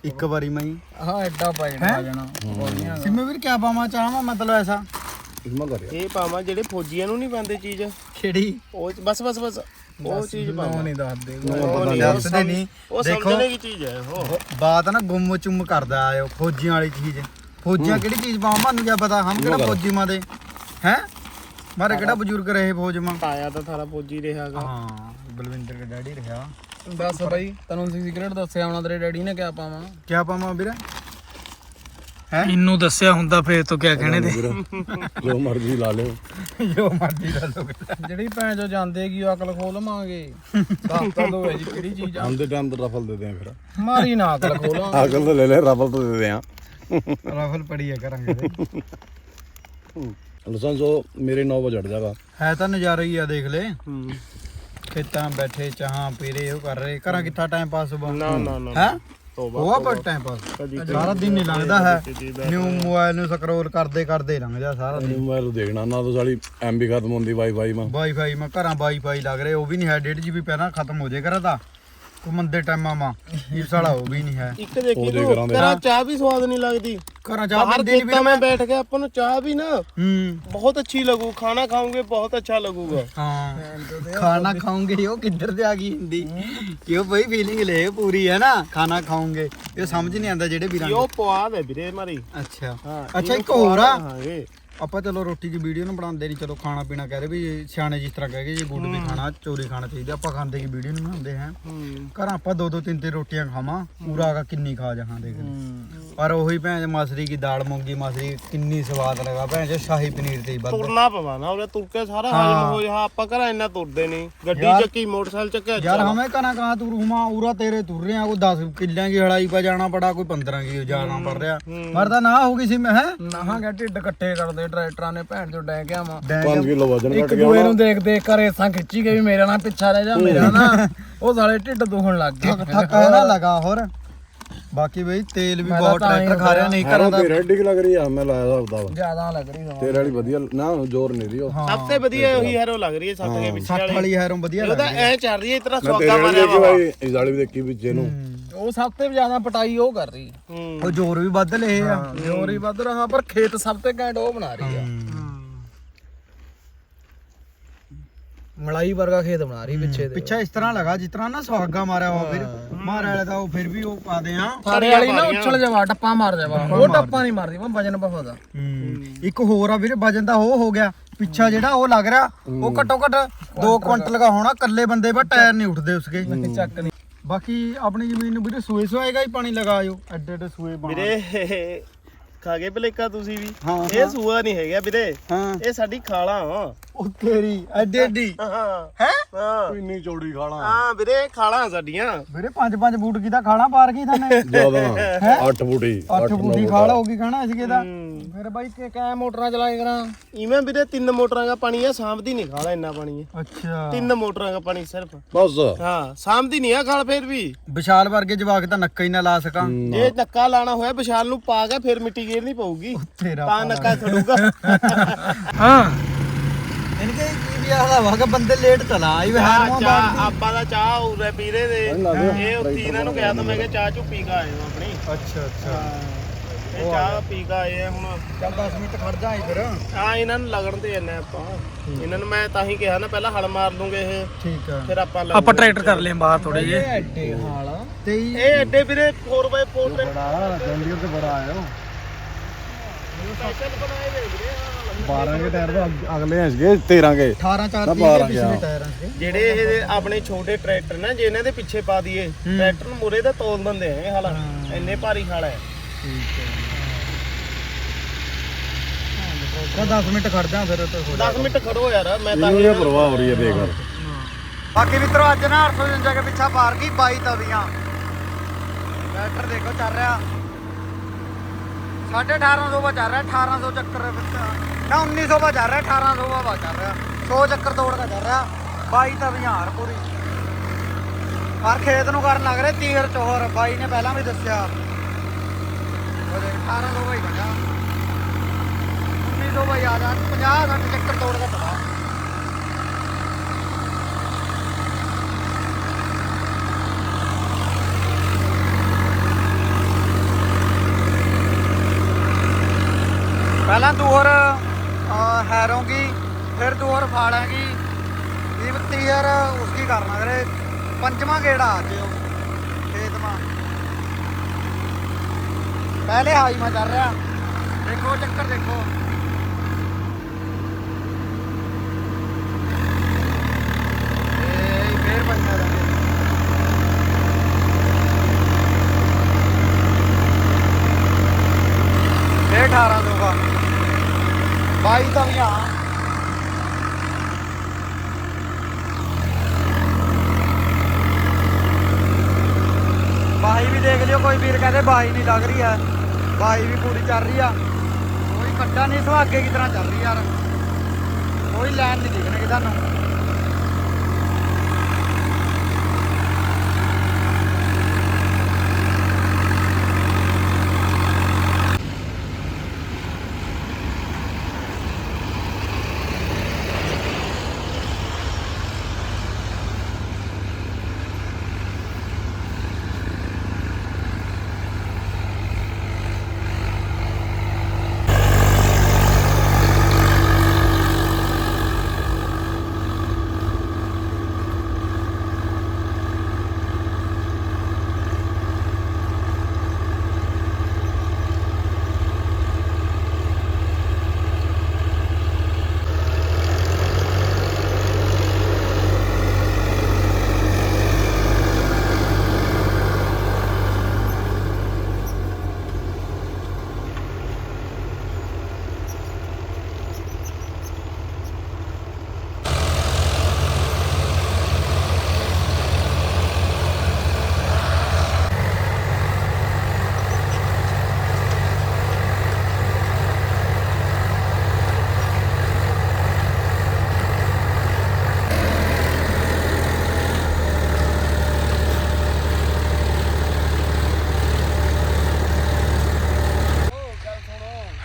ਇੱਕ ਵਾਰੀ ਮੈਂ ਹਾਂ। ਐਡਾ ਪੈ ਜਾਣਾ ਆ ਜਾਣਾ। ਸਿਮੇ ਵੀਰ ਕਿਆ ਪਾਵਾਂ ਚਾਹਾਂ? ਮਤਲਬ ਐਸਾ। ਇਹ ਪਾਵਾਂ ਜਿਹੜੇ ਫੌਜੀਆਂ ਨੂੰ ਨਹੀਂ ਪਾਉਂਦੇ ਚੀਜ਼। ਖੇੜੀ ਉਹ ਬਸ ਬਸ ਬਸ। ਉਹ ਚੀਜ਼ ਪਾਵਾਂ ਨਹੀਂ ਦੱਸਦੇ। ਉਹ ਨਹੀਂ, ਉਹ ਦੱਸਦੇ ਸਮ- ਨਹੀਂ। ਉਹ ਦੇਖੋ। ਸਮਝਣੇ ਦੀ ਚੀਜ਼ ਹੈ ਉਹ। ਬਾਤ ਨਾ ਗੁੰਮ ਚੁੰਮ ਕਰਦਾ ਆਇਓ ਫੌਜੀਆਂ ਵਾਲੀ ਚੀਜ਼। ਫੌਜੀਆਂ ਕਿਹੜੀ ਚੀਜ਼ ਪਾਵਾਂ ਮੈਨੂੰ ਕੀ ਪਤਾ? ਹਮ ਕਿਹੜਾ ਫੌਜੀ ਮਾ ਦੇ? ਹੈ? ਮਾਰੇ ਕਿਹੜਾ ਬਜ਼ੁਰਗ ਰਹੇ ਫੌਜ ਮਾ ਤਾਇਆ ਤਾਂ ਸਾਰਾ ਫੌਜੀ ਰਿਹਾਗਾ ਹਾਂ ਬਲਵਿੰਦਰ ਦੇ ਡੈਡੀ ਰਿਹਾ। ਦੱਸ ਬਾਈ ਤੈਨੂੰ ਸੀਕ੍ਰੇਟ ਦੱਸਿਆ ਹੋਣਾ ਤੇਰੇ ਡੈਡੀ ਨੇ ਕਿਆ ਪਾਵਾਂ? ਕਿਆ ਪਾਵਾਂ ਵੀਰਾ? ਇਹਨੂੰ ਦੱਸਿਆ ਹੁੰਦਾ ਫੇਰ ਤੋਂ ਕਿਆ ਕਹਿਣੇ ਤੇ ਜੋ ਮਰਜ਼ੀ ਲਾ ਲਿਓ। ਜੋ ਮਰਜ਼ੀ ਦਾ ਲੋਕ ਜਿਹੜੀ ਭੈਣ ਜੋ ਜਾਂਦੇ ਕੀ ਉਹ ਅਕਲ ਖੋਲ ਮਾਂਗੇ। ਦੱਸ ਤਾਂ ਦੋ ਜੀ ਕਿਹੜੀ ਚੀਜ਼ ਆ? ਆਂਦੇ ਟਾਈਮ ਤੇ ਰਫਲ ਦੇ ਦੇ ਫਿਰ। ਮਾਰੀ ਨਾ ਅਕਲ ਖੋਲਾਂ। ਆਕਲ ਤਾਂ ਲੈ ਲੈ ਰਫਲ ਤਾਂ ਦੇ ਦੇ ਆ ਰਫਲ ਪੜੀ ਹੈ ਕਰਾਂਗੇ ਤੇ। ਉਹ ਮੇਰੇ 9 ਵਜੇ ਚੜ ਜਾਗਾ ਹੈ ਤਾਂ ਨਜ਼ਾਰਾ ਹੀ ਆ ਦੇਖ ਲੈ। ਹੂੰ। ਖੇਤਾਂ ਬੈਠੇ ਚਾਹਾਂ ਪੀ ਰਹੇ ਉਹ ਕਰ ਰਹੇ। ਘਰਾਂ ਕਿੱਥਾ ਟਾਈਮ ਪਾਸ ਸੁਬਾ ਨਾ ਨਾ ਨਾ। ਹੈ? ਉਹ ਪਰ ਟਾਈਮ ਪਾਸ ਸਾਰਾ ਦਿਨ ਨਹੀਂ ਲੰਘਦਾ ਹੈ। ਨਿਊ ਮੋਬਾਈਲ ਨੂੰ ਸਕਰੋਲ ਕਰਦੇ ਕਰਦੇ ਲੰਘ ਜਾ ਸਾਰਾ ਦਿਨ। ਮੋਬਾਈਲ ਦੇਖਣਾ ਨਾ ਤਾਂ ਸਾਲੀ ਐਮਬੀ ਖਤਮ ਹੁੰਦੀ ਵਾਈਫਾਈ ਮਾ ਵਾਈਫਾਈ ਮੈਂ ਘਰਾਂ ਵਾਈਫਾਈ ਲੱਗ ਰਿਹਾ ਉਹ ਵੀ ਨਹੀਂ ਹੈ। 1.5 ਜੀਬੀ ਪਹਿਲਾਂ ਖਤਮ ਹੋ ਜੇ ਕਰਾ ਤਾਂ ਉਹ ਮੰਦੇ ਟਾਈਮਾਂ ਮਾ ਇਹ ਸਾਲਾ ਉਹ ਵੀ ਨਹੀਂ ਹੈ। ਇੱਕ ਦੇਖੀ ਉਹਦੇ ਤੂੰ ਦੇ। ਤੇਰਾ ਚਾਹ ਵੀ ਸਵਾਦ ਨਹੀਂ ਲੱਗਦੀ। ਘਰਾਂ ਜਾ ਬਾਹਰ ਬੰਦੇ ਖੇਤਾਂ ਮੈਂ ਬੈਠ ਕੇ ਆਪਾਂ ਨੂੰ ਚਾਹ ਵੀ ਨਾ। ਹੂੰ। ਬਹੁਤ ਅੱਛੀ ਲੱਗੂ ਖਾਣਾ ਖਾਓਗੇ ਬਹੁਤ ਅੱਛਾ ਲੱਗੂਗਾ। ਹਾਂ। ਖਾਣਾ ਖਾਓਗੇ ਉਹ ਕਿੱਧਰ ਤੇ ਆ ਗਈ ਹਿੰਦੀ? ਕਿਉਂ ਬਈ ਫੀਲਿੰਗ ਲੈ ਪੂਰੀ ਹੈ ਨਾ? ਖਾਣਾ ਖਾਓਗੇ ਇਹ ਸਮਝ ਨਹੀਂ ਆਉਂਦਾ ਜਿਹੜੇ ਵੀਰਾਂ ਨੂੰ। ਇਹ ਪਵਾਦ ਹੈ ਵੀਰੇ ਮਾਰੀ। ਅੱਛਾ। ਹਾਂ ਅੱਛਾ ਇੱਕ ਹੋਰ ਆ। ਹਾਂ ਇਹ। ਆਪਾਂ ਚਲੋ ਰੋਟੀ ਦੀ ਵੀਡੀਓ ਨੂੰ ਬਣਾਉਂਦੇ ਨਹੀਂ ਚਲੋ ਖਾਣਾ ਪੀਣਾ ਕਹਿ ਰਹੇ ਵੀ ਸਿਆਣੇ ਜਿਸ ਤਰ੍ਹਾਂ ਕਹਿ ਗਏ ਜੀ ਗੁੜ ਵੀ ਖਾਣਾ ਚੋਰੀ ਖਾਣਾ ਚਾਹੀਦਾ ਆਪਾਂ ਖਾਂਦੇ ਕੀ ਵੀਡੀਓ ਨੂੰ ਬਣਾਉਂਦੇ ਹਾਂ। ਘਰਾਂ ਆਪਾਂ ਦੋ ਦੋ ਤਿੰਨ ਤਿੰਨ ਰੋਟੀਆਂ ਖਾਵਾਂ ਪੂਰਾ ਆ ਕਿੰਨੀ ਖਾ ਜਾਹਾਂ ਦੇਖ ਪਰ ਉਹੀ ਭੈਣ ਮਸਰੀ ਦੀ ਦਾਲ ਮੂੰਗੀ ਮਸਰੀ ਕਿੰਨੀ ਸਵਾਦ ਲਗਾ ਭੈਣ ਜੀ ਸ਼ਾਹੀ ਪਨੀਰ ਤੇ ਬੰਦ ਤੁਰਨਾ ਪਵਾ ਨਾ ਉਹਦੇ ਤੁਰ ਕੇ ਸਾਰਾ ਹਜਮ ਹੋ। ਜਾ ਆਪਾਂ ਘਰਾਂ ਇੰਨਾ ਤੁਰਦੇ ਨਹੀਂ ਗੱਡੀ ਚੱਕੀ ਮੋਟਰਸਾਈਕਲ ਚੱਕਿਆ ਯਾਰ ਹਮੇ ਕਨਾ ਕਹਾ ਤੁਰ ਹਮਾ ਉਰਾ ਤੇਰੇ ਤੁਰ ਰਿਆ ਕੋਈ 10 ਕਿੱਲਿਆਂ ਦੀ ਹੜਾਈ ਪਾ ਜਾਣਾ ਪੜਾ ਕੋਈ 15 ਕੀ ਜਾਣਾ ਪੜ ਰਿਹਾ। ਮਰਦਾ ਨਾ ਹੋ ਗਈ ਸੀ ਮੈਂ ਹੈ? ਨਾ। ਗਾ ਢਿੱਡ ਕੱਟੇ ਕਰਦੇ ਟਰੈਕਟਰਾਂ ਨੇ ਭੈਣ ਜੋ ਡੈ ਗਿਆ ਵਾ। 5 ਕਿਲੋ ਵਜਨ ਘਟ ਗਿਆ ਦੂਏ ਦੇਖ ਦੇਖ ਕਰ ਰੇਸਾਂ ਖਿੱਚੀ ਗਈ ਵੀ ਮੇਰਾ ਪਿੱਛਾ ਰਹਿ ਜਾ ਮੇਰਾ ਨਾ। ਉਹ ਸਾਲੇ ਢਿੱਡ ਦੁਖਣ ਲੱਗ ਗਿਆ ਥੱਕ ਨਾ ਲਗਾ ਹੋਰ। ਬਾਕੀ ਬਈ ਤੇਲ ਵੀ ਬਹੁਤ ਟਰੈਕਟਰ ਖਾ ਰਿਹਾ ਨਹੀਂ ਕਰਦਾ ਤੇਰੇ ਰੈਡੀ ਲੱਗ ਰਹੀ ਆ ਮੈਂ ਲਾਇਆ ਦਾ ਬਤਾ ਜ਼ਿਆਦਾ ਲੱਗ ਰਹੀ ਸਮਾਂ ਤੇਰੇ ਵਾਲੀ ਵਧੀਆ ਨਾ ਜ਼ੋਰ ਨਹੀਂ ਰਹੀ ਉਹ। ਸਭ ਤੋਂ ਵਧੀਆ ਉਹੀ ਹੈਰੋ ਲੱਗ ਰਹੀ ਹੈ ਸੱਤ ਦੇ ਪਿੱਛੇ ਵਾਲੀ। ਵਾਲੀ ਹੈਰੋ ਵਧੀਆ ਲੱਗ ਐ ਚੱਲ ਰਹੀ ਹੈ ਇਤਨਾ ਸਵਾਗਾ ਮਾਰਿਆ ਵਾ। ਇਹ ਵਾਲੀ ਵੀ ਦੇਖੀ ਵਿੱਚ ਇਹਨੂੰ ਉਹ ਸਭ ਤੋਂ ਜ਼ਿਆਦਾ ਪਟਾਈ ਉਹ ਕਰ ਰਹੀ। ਹੂੰ। ਉਹ ਜ਼ੋਰ ਵੀ ਵੱਧ ਲਏ ਆ। ਜੋਰੀ ਵੱਧ ਰਹਾ ਪਰ ਖੇਤ ਸਭ ਤੋਂ ਘੈਂਟ ਉਹ ਬਣਾ ਰਹੀ ਆ। ਮਲਾਈ ਵਰਗਾ ਖੇਤ ਬਣਾ ਰਹੀ ਪਿੱਛੇ ਦੇ। ਪਿੱਛਾ ਇਸ ਤਰ੍ਹਾਂ ਲਗਾ ਜਿਸ ਤਰ੍ਹਾਂ ਨਾ ਸੁਹਾਗਾ ਮਾਰਿਆ ਹੋ ਫਿਰ ਮਾਰ ਵਾਲੇ ਉਹ ਫਿਰ ਵੀ ਉਹ ਪਾ ਦੇ ਆ। ਸਾਡੇ ਵਾਲੀ ਨਾ ਉੱਛਲ ਜਾਵਾ ਟੱਪਾ ਮਾਰ ਜਾਵਾ। ਉਹ ਟੱਪਾ ਨਹੀਂ ਮਾਰਦੀ ਉਹ ਵਜਨ ਬਹੁਤ ਆ। ਇੱਕ ਹੋਰ ਆ ਵੀਰੇ ਵਜਨ ਦਾ ਉਹ ਹੋ ਗਿਆ। ਪਿੱਛਾ ਜਿਹੜਾ ਉਹ ਲੱਗ ਰਿਹਾ ਉਹ ਘੱਟੋ ਘੱਟ 2 ਕੁਇੰਟਲ ਦਾ ਹੋਣਾ ਕੱਲੇ ਬੰਦੇ ਪਰ ਟਾਇਰ ਨਹੀਂ ਉੱਠਦੇ ਉਸਕੇ। ਚੱਕ ਨਹੀਂ। ਬਾਕੀ ਆਪਣੀ ਜ਼ਮੀਨ ਨੂੰ ਵੀਰੇ ਸੂਏ ਸੂਏਗਾ ਹੀ ਪਾਣੀ ਲਗਾਇਓ ਐਡੇ ਐਡੇ ਸੂਏ ਬਣਾ। ਵੀਰੇ ਖਾ ਗਏ ਭਲੇਕਾ ਤੁਸੀਂ ਵੀ। ਹਾਂ, ਇਹ ਸੂਆ ਨਹੀਂ ਹੈਗਾ ਵੀਰੇ। ਹਾਂ। ਇਹ ਸਾਡੀ ਖਾਲਾ ਆ ਉਹ ਤੇਰੀ ਐਡੀ ਐਡੀ ਹਾਂ ਹੈ। ਹਾਂ? ਇੰਨੀ ਚੌੜੀ ਖਾਣਾ। ਹਾਂ ਵੀਰੇ ਖਾਲਾਂ ਸਾਡੀਆਂ। ਵੀਰੇ ਪੰਜ ਪੰਜ ਬੂਟ ਕੀ ਦਾ ਖਾਣਾ ਪਾਰ ਕੀ ਥਾਨੇ? ਜ਼ਿਆਦਾ। 8 ਫੁੱਟੀ ਅੱਠ ਬੂਟੀ ਖਾਲ ਹੋ ਗਈ ਖਾਣਾ ਇਸ ਦਾ। ਫਿਰ ਬਾਈ ਕਿ ਕੈ ਮੋਟਰਾਂ ਚਲਾਏ ਕਰਾਂ? ਇਵੇਂ ਵੀਰੇ ਤਿੰਨ ਮੋਟਰਾਂ ਦਾ ਪਾਣੀ ਆ ਸਾਂਭਦੀ ਨਹੀਂ ਖਾਲਾ ਇੰਨਾ ਪਾਣੀ ਹੈ ਅੱਛਾ। ਤਿੰਨ ਮੋਟਰਾਂ ਦਾ ਪਾਣੀ ਸਿਰਫ। ਬਸ। ਹਾਂ ਸਾਂਭਦੀ ਨਹੀਂ ਆ ਖਾਲ ਫੇਰ ਵੀ। ਵਿਸ਼ਾਲ ਵਰਗੇ ਜਵਾਕ ਤਾਂ ਨੱਕਾ ਹੀ ਨਾ ਲਾ ਸਕਾਂ ਜੇ ਨੱਕਾ ਲਾਣਾ ਹੋਇਆ ਵਿਸ਼ਾਲ ਨੂੰ ਪਾ ਕੇ ਫਿਰ ਮਿੱਟੀ ਗੇਰਨੀ ਪਊਗੀ। ਤਾਂ ਨੱਕਾ ਖੜੂਗਾ ਹਾਂ। ਇਨਕੇ ਕੀ ਵੀ ਆਹਦਾ ਵਾਗਾ ਬੰਦੇ ਲੇਟ ਚਲਾ ਆਈ ਵੇ ਚਾਹ ਚਾਹ ਆਪਾਂ ਦਾ ਚਾਹ ਉਰੇ ਪੀਰੇ ਦੇ। ਇਹ ਉੱਥੇ ਇਹਨਾਂ ਨੂੰ ਕਿਹਾ ਤਾਂ ਮੈਂ ਕਿਹਾ ਚਾਹ ਚੁ ਪੀ ਕੇ ਆਏ ਹਾਂ ਆਪਣੀ। ਅੱਛਾ ਅੱਛਾ। ਇਹ ਚਾਹ ਪੀ ਕੇ ਆਏ ਆ ਹੁਣ। ਚੱਲ 10 ਮਿੰਟ ਖੜ ਜਾ ਫਿਰ। ਹਾਂ ਇਹਨਾਂ ਨੂੰ ਲਗਣ ਤੇ ਜੰਨੇ ਆਪਾਂ। ਇਹਨਾਂ ਨੂੰ ਮੈਂ ਤਾਂ ਹੀ ਕਿਹਾ ਨਾ ਪਹਿਲਾਂ ਹਲ ਮਾਰ ਲੂੰਗੇ ਇਹ। ਠੀਕ ਆ। ਫਿਰ ਆਪਾਂ ਆਪਾਂ। ਟਰੈਕਟਰ ਕਰ ਲਏ ਬਾਹਰ ਥੋੜੇ ਜੇ ਐਡੇ ਹਾਲ ਤੇ ਇਹ ਐਡੇ ਵੀਰੇ 4x4 ਦੇ ਬੜਾ ਜੰਡੀਅਰ ਤੇ ਬੜਾ ਆਇਆ ਸਪੈਸ਼ਲ ਬਣਾਏ ਹੋਏ ਵੀਰੇ 12 ਕੇ ਟਾਇਰ ਤਾਂ ਅਗਲੇ ਹੈਗੇ 13 ਕੇ। 18 4 ਨਾ 30 ਬਾਰਾਂ ਦੇ। ਪਿਛਲੇ ਟਾਇਰਾਂ ਦੇ ਜਿਹੜੇ ਇਹ ਆਪਣੇ ਛੋਟੇ ਟਰੈਕਟਰ ਨਾ ਜੇ ਇਹਨਾਂ ਦੇ ਪਿੱਛੇ ਪਾ ਦਈਏ ਟਰੈਕਟਰ ਨੂੰ ਮੂਰੇ ਦਾ ਤੋਲ ਦਿੰਦੇ ਆ ਇਹ ਹਾਲ। ਇੰਨੇ ਭਾਰੀ ਖਾਲ ਹੈ। ਤਾਂ 10 ਮਿੰਟ ਖੜ ਜਾ ਫਿਰ ਤੇ 10 ਮਿੰਟ ਖੜੋ ਯਾਰ ਮੈਂ ਤਾਂ ਇਹਨੂੰ ਇਹ ਪ੍ਰਵਾਹ ਹੋ ਰਹੀ ਹੈ ਬੇਕਾਰ ਬਾਕੀ ਮਿੱਤਰੋ ਅੱਜ ਨਾ 855 ਕੇ ਪਿੱਛਾ ਪਾਰ ਗਈ 22 ਤਵੀਆਂ ਟਰੈਕਟਰ ਦੇਖੋ ਚੱਲ ਰਿਹਾ। 1850 ਵਾ ਚੱਲ ਰਿਹਾ 1800 ਚੱਕਰ ਵਿੱਚ। ਨਾ 1900 ਵਾ ਚੱਲ ਰਿਹਾ 1800 ਵਾ ਚੱਲ ਰਿਹਾ। 100 ਚੱਕਰ ਤੋੜ ਕੇ ਚੱਲ ਰਿਹਾ। 22 ਤਾਂ ਹਰ ਪੂਰੀ। ਪਰ ਖੇਤ ਨੂੰ ਕਰਨ ਲੱਗ ਰਿਹਾ ਤੀਰ ਚੋਰ ਬਾਈ ਨੇ ਪਹਿਲਾਂ ਵੀ ਦੱਸਿਆ। ਉਹ ਦੇਖ 1800 ਵਾ ਹੀ ਕੱਢਾ 1900 ਵਾ ਹੀ ਆ ਜਾ। 50 60 ਚੱਕਰ ਤੋੜ ਕੇ ਚਲਾ ਪਹਿਲਾਂ ਦੂਰ ਹੈਰੋਂਗੀ ਫਿਰ ਦੂਹਰ ਫਾੜਾਂਗੀ ਇਹ ਤੀਹਰ ਉਸकी ਕਰਨਾ ਕਰੇ ਪੰਜਵਾਂ ਗੇੜਾ ਅੱਜ ਉਹ ਖੇਤ ਮਾ। ਪਹਿਲੇ ਹਾਈ ਮਾ ਚੱਲ ਰਿਹਾ। ਦੇਖੋ, ਚੱਕਰ ਦੇਖੋ। ਇਹ ਫੇਰ ਪੰਜਾ ਬਾਈ ਤਾਂ ਵੀ ਆ ਬਾਈ ਵੀ ਦੇਖ ਲਿਓ, ਕੋਈ ਵੀਰ ਕਹਿੰਦੇ ਬਾਈ ਨਹੀਂ ਲੱਗ ਰਹੀ ਆ ਬਾਈ ਵੀ ਪੂਰੀ ਚੱਲ ਰਹੀ ਆ। ਕੋਈ ਕੱਟਾ ਨਹੀਂ, ਸੁਹਾਗੇ ਕੀ ਤਰ੍ਹਾਂ ਚੱਲ ਰਹੀ ਯਾਰ। ਕੋਈ ਲਾਈਨ ਨਹੀਂ ਦਿਖਣਗੇ ਤੁਹਾਨੂੰ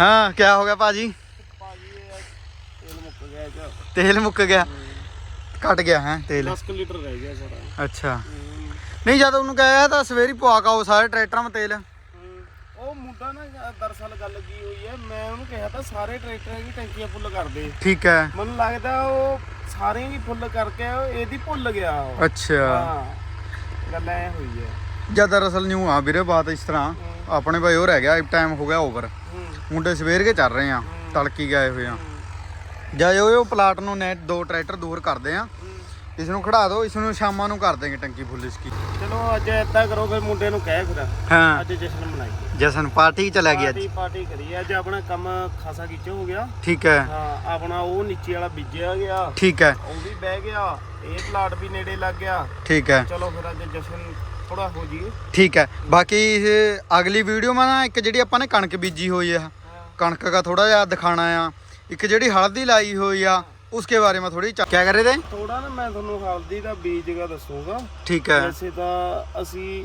ਹਾਂ ਕੀ ਹੋ ਗਿਆ ਭਾਜੀ? ਤੇਲ ਮੁੱਕ ਗਿਆ। ਘਟ ਗਿਆ ਹੈ ਤੇਲ। 10 ਲੀਟਰ ਰਹਿ ਗਿਆ ਸਾਡਾ। ਅੱਛਾ। ਨਹੀਂ ਜਦ ਉਹਨੂੰ ਕਹਿਆ ਤਾਂ ਸਵੇਰੀ ਪਵਾ ਕੇ ਆਓ ਸਾਰੇ ਟਰੈਕਟਰਾਂ 'ਚ ਤੇਲ। ਉਹ ਮੁੰਡਾ ਨਾ ਦਰਅਸਲ ਗੱਲ ਕੀ ਹੋਈ ਹੈ ਮੈਂ ਉਹਨੂੰ ਕਿਹਾ ਤਾਂ ਸਾਰੇ ਟਰੈਕਟਰਾਂ ਦੀ ਟੈਂਕੀਆਂ ਫੁੱਲ ਕਰ ਦੇ। ਠੀਕ ਹੈ। ਮੈਨੂੰ ਲੱਗਦਾ ਉਹ ਸਾਰਿਆਂ ਦੀ ਫੁੱਲ ਕਰਕੇ ਉਹ ਇਹਦੀ ਭੁੱਲ ਗਿਆ ਉਹ। ਅੱਛਾ। ਹਾਂ ਗੱਲ ਐ ਹੋਈ ਹੈ। ਜਦ ਦਰਅਸਲ ਨਿਊ ਆ ਵੀਰੇ ਬਾਤ ਇਸ ਤਰ੍ਹਾਂ। ਆਪਣੇ ਭਾਈ ਉਹ ਰਹਿ ਗਿਆ ਟਾਈਮ ਹੋ ਗਿਆ ਓਵਰ ਹੂੰ। ਮੁੰਡੇ ਸਵੇਰ ਕੇ ਚੱਲ ਰਹੇ ਆ ਤੜਕੀ ਗਏ ਹੋਏ ਆ। ਜਾਏ ਉਹ ਪਲਾਟ ਨੂੰ ਨੇ ਦੋ ਟਰੈਕਟਰ ਦੂਰ ਕਰਦੇ ਆ ਇਸ ਨੂੰ ਖੜਾ ਦਿਓ ਇਸ ਨੂੰ ਸ਼ਾਮਾਂ ਨੂੰ ਕਰ ਦੇਂਗੇ ਟੰਕੀ ਫੁੱਲ ਇਸਕੀ। ਚਲੋ ਅੱਜ ਏਦਾਂ ਕਰੋ ਫਿਰ ਮੁੰਡੇ ਨੂੰ ਕਹਿ ਫਿਰ। ਹਾਂ। ਅੱਜ ਜਸ਼ਨ ਮਨਾਈਏ ਜਸਨ ਪਾਰਟੀ ਚਲਾ ਗਿਆ ਪਾਰਟੀ ਅੱਜ ਪਾਰਟੀ ਕਰੀਏ ਅੱਜ ਆਪਣਾ ਕੰਮ ਖਾਸਾ ਕੀਚੇ ਹੋ ਗਿਆ। ਠੀਕ ਹੈ। ਹਾਂ ਆਪਣਾ ਉਹ ਨੀਚੇ ਵਾਲਾ ਬੀਜਿਆ ਗਿਆ। ਠੀਕ ਹੈ। ਉਹ ਵੀ ਬਹਿ ਗਿਆ। ਇਹ ਪਲਾਟ ਵੀ ਨੇੜੇ ਲੱਗ ਗਿਆ। ਠੀਕ ਹੈ। ਚਲੋ ਫਿਰ ਅੱਜ ਜਸ਼ਨ ਥੋੜਾ ਹੋ ਜੀਏ ਠੀਕ ਹੈ। ਬਾਕੀ ਇਹ ਅਗਲੀ ਵੀਡੀਓ ਮੈਂ ਨਾ ਇੱਕ ਜਿਹੜੀ ਆਪਾਂ ਨੇ ਕਣਕ ਬੀਜੀ ਹੋਈ ਆ ਕਣਕ ਦਾ ਥੋੜਾ ਜਿਹਾ ਦਿਖਾਣਾ ਆ। ਇੱਕ ਜਿਹੜੀ ਹਲਦੀ ਲਾਈ ਹੋਈ ਆ ਉਸਕੇ ਬਾਰੇ ਮੈਂ ਥੋੜੀ ਕੀ ਕਰ ਰਹੇ ਤੇ? ਥੋੜਾ ਨਾ ਮੈਂ ਤੁਹਾਨੂੰ ਹਲਦੀ ਦਾ ਬੀਜ ਦਾ ਦੱਸੂਗਾ। ਠੀਕ ਹੈ। ਵੈਸੇ ਤਾਂ ਅਸੀਂ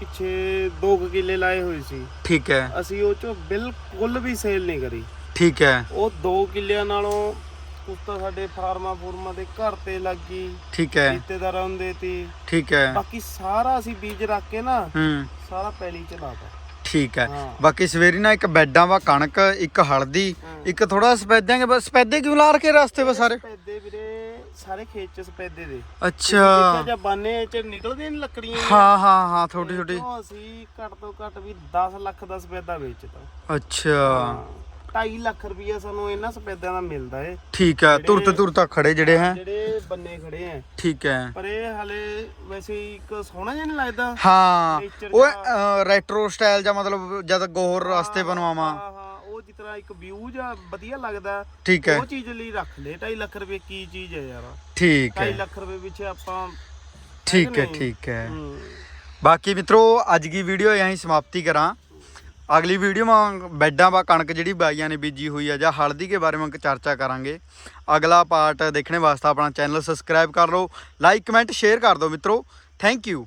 ਪਿੱਛੇ 2 ਕਿੱਲੇ ਲਾਏ ਹੋਏ ਸੀ। ਠੀਕ ਹੈ। ਅਸੀਂ ਉਹ ਚੋਂ ਬਿਲਕੁਲ ਵੀ ਸੇਲ ਨਹੀਂ ਕਰੀ। ਠੀਕ ਹੈ। ਉਹ 2 ਕਿੱਲਿਆਂ ਨਾਲੋਂ ਤਾਂ ਸਾਡੇ ਫਾਰਮਾ ਫੂਰਮਾ ਦੇ ਘਰ ਤੇ ਲੱਗ ਗਈ ਠੀਕ ਹੈ। ਰਿਸ਼ਤੇਦਾਰਾਂ ਹੁੰਦੇ ਤੇ। ਠੀਕ ਹੈ। ਬਾਕੀ ਸਾਰਾ ਅਸੀਂ ਬੀਜ ਰੱਖ ਕੇ ਨਾ ਹੂੰ। ਸਾਰਾ ਪੈਲੀ ਚ ਲਾਤਾ ਠੀਕ ਹੈ। ਬਾਕੀ ਸਵੇਰੀ ਨਾ ਇੱਕ ਬੈਡਾਂ ਵਾ ਕਣਕ ਇੱਕ ਹਲਦੀ। ਇੱਕ ਥੋੜਾ ਸਪੈਦਿਆਂ ਕੇ ਬਸ ਸਪੈਦੇ ਕਿਉਂ ਲਾ ਰਕੇ ਰਸਤੇ ਵਾ ਸਾਰੇ? ਸਪੈਦੇ ਵੀਰੇ ਸਾਰੇ ਖੇਤ ਚ ਸਪੈਦੇ ਦੇ। ਅੱਛਾ। ਜਾਂ ਬਾਨੇ ਚ ਨਿਕਲਦੀਆਂ ਨੇ ਲੱਕੜੀਆਂ ਹਾਂ ਹਾਂ ਹਾਂ ਥੋੜੀ ਥੋੜੀ ਤੋਂ ਅਸੀਂ ਘੱਟ ਤੋਂ ਘੱਟ ਵੀ 10 ਲੱਖ ਦਾ ਸਪੈਦਾ ਵੇਚਤਾ। ਅੱਛਾ। 2.5 ਲੱਖ ਰੁਪਈਆ ਸਾਨੂੰ ਇਹਨਾਂ ਸਪੈਦਿਆਂ ਦਾ ਮਿਲਦਾ ਏ। ਠੀਕ ਹੈ ਤੁਰਤ ਤੁਰਤ ਖੜੇ ਜਿਹੜੇ ਹੈ। ਜਿਹੜੇ ਬੰਨੇ ਖੜੇ ਆ ਠੀਕ ਹੈ ਪਰ ਇਹ ਹਲੇ ਵੈਸੇ ਹੀ ਇੱਕ ਸੋਹਣਾ ਜਿਹਾ ਨਹੀਂ ਲੱਗਦਾ। ਹਾਂ ਉਹ ਰੈਟਰੋ ਸਟਾਈਲ ਜਾਂ ਮਤਲਬ ਜਦ ਗੋਹਰ ਰਸਤੇ ਬਣਵਾਵਾਂ। ਹਾਂ ਹਾਂ ਉਹ ਜਿਸ ਤਰ੍ਹਾਂ ਇੱਕ ਵਿਊ ਜਾਂ ਵਧੀਆ ਲੱਗਦਾ। ਠੀਕ ਹੈ ਉਹ ਚੀਜ਼ ਲਈ ਰੱਖ ਲੈ 2.5 ਲੱਖ ਰੁਪਏ ਕੀ ਚੀਜ਼ ਹੈ ਯਾਰ। ਠੀਕ 2.5 ਹੈ ਲੱਖ ਰੁਪਏ ਵਿੱਚ ਆਪਾਂ ਠੀਕ ਹੈ? ਠੀਕ ਹੈ ਹੂੰ। ਬਾਕੀ ਮਿੱਤਰੋ ਅੱਜ ਦੀ ਵੀਡੀਓ ਯਹੀਂ ਸਮਾਪਤੀ ਕਰਾਂ। ਅਗਲੀ ਵੀਡੀਓ ਮੈਂ ਬੈਡਾਂ ਬਾ ਕਣਕ ਜਿਹੜੀ ਬਾਈਆਂ ਨੇ ਬੀਜੀ ਹੋਈ ਆ, ਜਾਂ ਹਲਦੀ ਕੇ ਬਾਰੇ ਵਿੱਚ ਚਰਚਾ ਕਰਾਂਗੇ। ਅਗਲਾ ਪਾਰਟ ਦੇਖਣੇ ਵਾਸਤੇ ਆਪਣਾ ਚੈਨਲ ਸਬਸਕ੍ਰਾਈਬ ਕਰ ਲਓ ਲਾਈਕ ਕਮੈਂਟ ਸ਼ੇਅਰ ਕਰ ਦਿਓ ਮਿੱਤਰੋ। Thank you